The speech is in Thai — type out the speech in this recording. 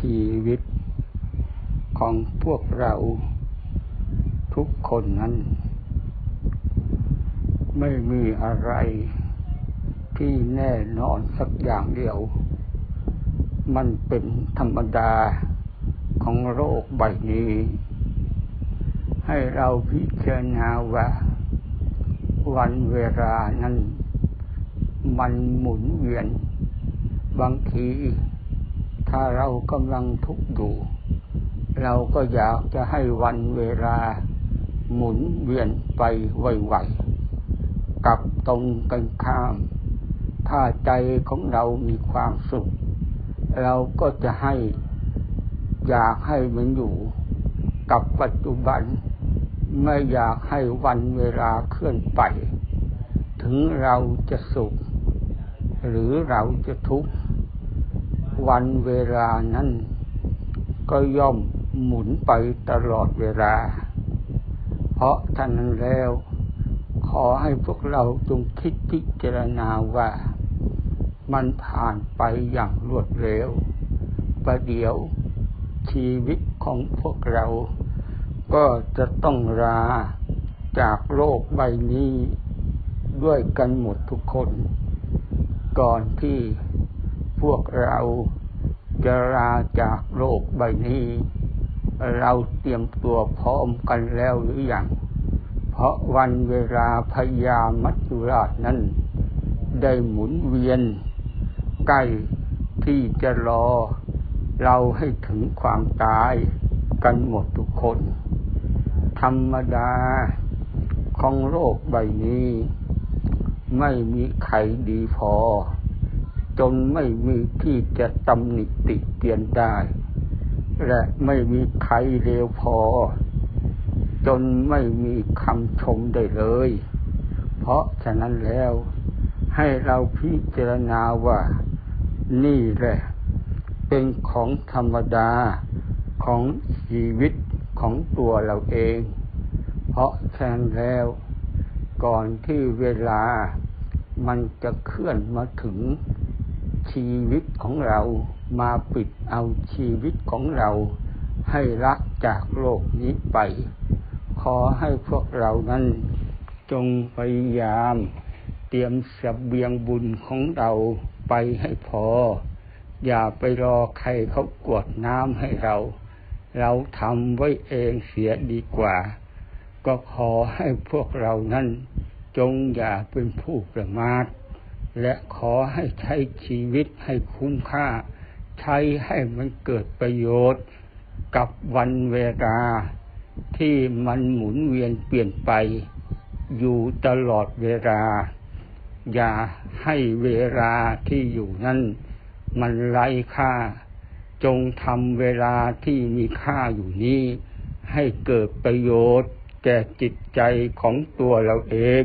ชีวิตของพวกเราทุกคนนั้น ไม่มีอะไรที่แน่นอนสักอย่างเดียว มันเป็นธรรมดาของโลกใบนี้ ให้เราพิจารณาว่า วันเวลานั้น มันหมุนเวียน บางที ถ้าเรากำลังทุกข์อยู่ เราก็อยากจะให้วันเวลาหมุนเวียนไปไวๆกับตรงกันข้าม ถ้าใจของเรามีความสุข เราก็จะให้อยากให้มันอยู่กับปัจจุบัน ไม่อยากให้วันเวลาเคลื่อนไป ถึงเราจะสุข หรือเราจะทุกข์ วันเวลานั้น ก็ย่อมหมุนไปตลอดเวลา เพราะท่านนั้นแล้ว ขอให้พวกเราจงคิดพิจารณาว่า มันผ่านไปอย่างรวดเร็ว ประเดี๋ยวชีวิตของพวกเรา ก็จะต้องลาจากโลกใบนี้ด้วยกันหมดทุกคน ก่อนที่ พวกเราจะลาจากโลกใบนี้ เราเตรียมตัวพร้อมกันแล้วหรืออยังเพราะวันเวลาพยามัจจุราชนั้น ได้หมุนเวียน ใกล้ที่จะรอ เราให้ถึงความตายกันหมดทุกคน ธรรมดาของโลกใบนี้ ไม่มีใครดีพอ จนไม่มีที่จะตำหนิติเตียนได้ และไม่มีใครเลวพอ จนไม่มีคำชมได้เลย เพราะฉะนั้นแล้วให้เราพิจารณาว่า นี่แหละ เป็นของธรรมดาของชีวิตของตัวเราเอง เพราะแทนแล้วก่อนที่เวลามันจะเคลื่อนมาถึง ชีวิตของเรามาปิดเอาชีวิตของเราให้ละจากโลกนี้ไป ขอให้พวกเรานั้นจงพยายาม เตรียมสเสบียงบุญของเราไปให้พอ อย่าไปรอใครเขากวดน้ำให้เรา เราทำไว้เองเสียดีกว่า ก็ขอให้พวกเรานั้นจงอย่าเป็นผู้ประมาท และขอให้ใช้ชีวิตให้คุ้มค่า ใช้ให้มันเกิดประโยชน์กับวันเวลาที่มันหมุนเวียนเปลี่ยนไป อยู่ตลอดเวลา อย่าให้เวลาที่อยู่นั้นมันไร้ค่า จงทำเวลาที่มีค่าอยู่นี้ ให้เกิดประโยชน์แก่จิตใจของตัวเราเอง